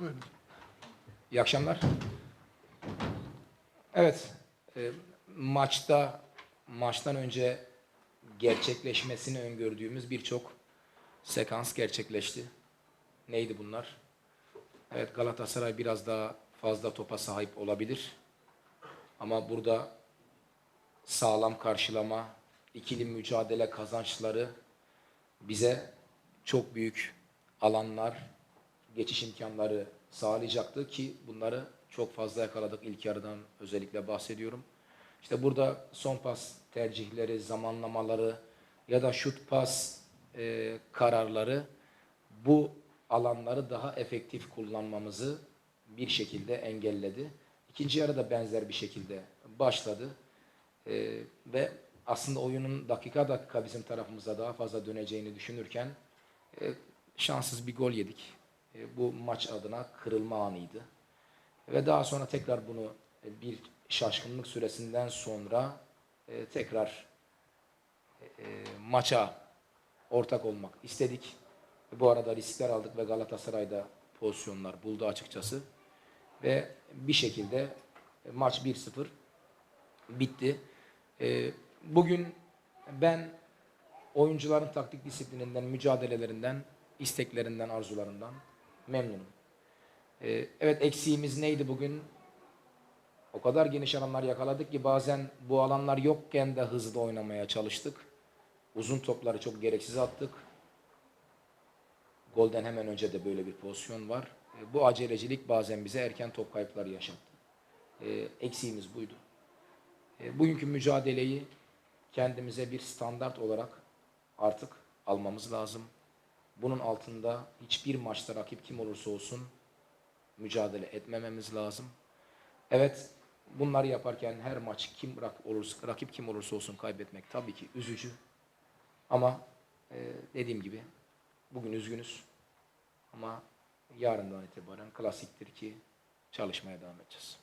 Buyurun. İyi akşamlar. Evet, e, maçta maçtan önce gerçekleşmesini öngördüğümüz birçok sekans gerçekleşti. Neydi bunlar? Evet, Galatasaray biraz daha fazla topa sahip olabilir. Ama burada sağlam karşılama, ikili mücadele kazançları bize çok büyük alanlar, geçiş imkanları sağlayacaktı ki bunları çok fazla yakaladık ilk yarıdan özellikle bahsediyorum. İşte burada son pas tercihleri, zamanlamaları ya da şut pas e, kararları bu alanları daha efektif kullanmamızı bir şekilde engelledi. İkinci yarı da benzer bir şekilde başladı. E, ve aslında oyunun dakika dakika bizim tarafımıza daha fazla döneceğini düşünürken e, şanssız bir gol yedik. E, bu maç adına kırılma anıydı. Ve daha sonra tekrar bunu e, bir şaşkınlık süresinden sonra e, tekrar maça ortak olmak istedik. Bu arada riskler aldık ve Galatasaray'da pozisyonlar buldu açıkçası. Ve bir şekilde maç 1-0 bitti. Bugün ben oyuncuların taktik disiplininden, mücadelelerinden, isteklerinden, arzularından memnunum. Ee, evet eksiğimiz neydi bugün? O kadar geniş alanlar yakaladık ki bazen bu alanlar yokken de hızlı oynamaya çalıştık. Uzun topları çok gereksiz attık. Golden hemen önce de böyle bir pozisyon var. Ee, bu acelecilik bazen bize erken top kayıpları yaşattı. Ee, eksiğimiz buydu. Ee, bugünkü mücadeleyi kendimize bir standart olarak artık almamız lazım. Bunun altında hiçbir maçta rakip kim olursa olsun mücadele etmememiz lazım. Evet, bunları yaparken her maç kim olursa, rakip kim olursa olsun kaybetmek tabii ki üzücü. Ama e, dediğim gibi bugün üzgünüz. Ama yarından itibaren klasiktir ki çalışmaya devam edeceğiz.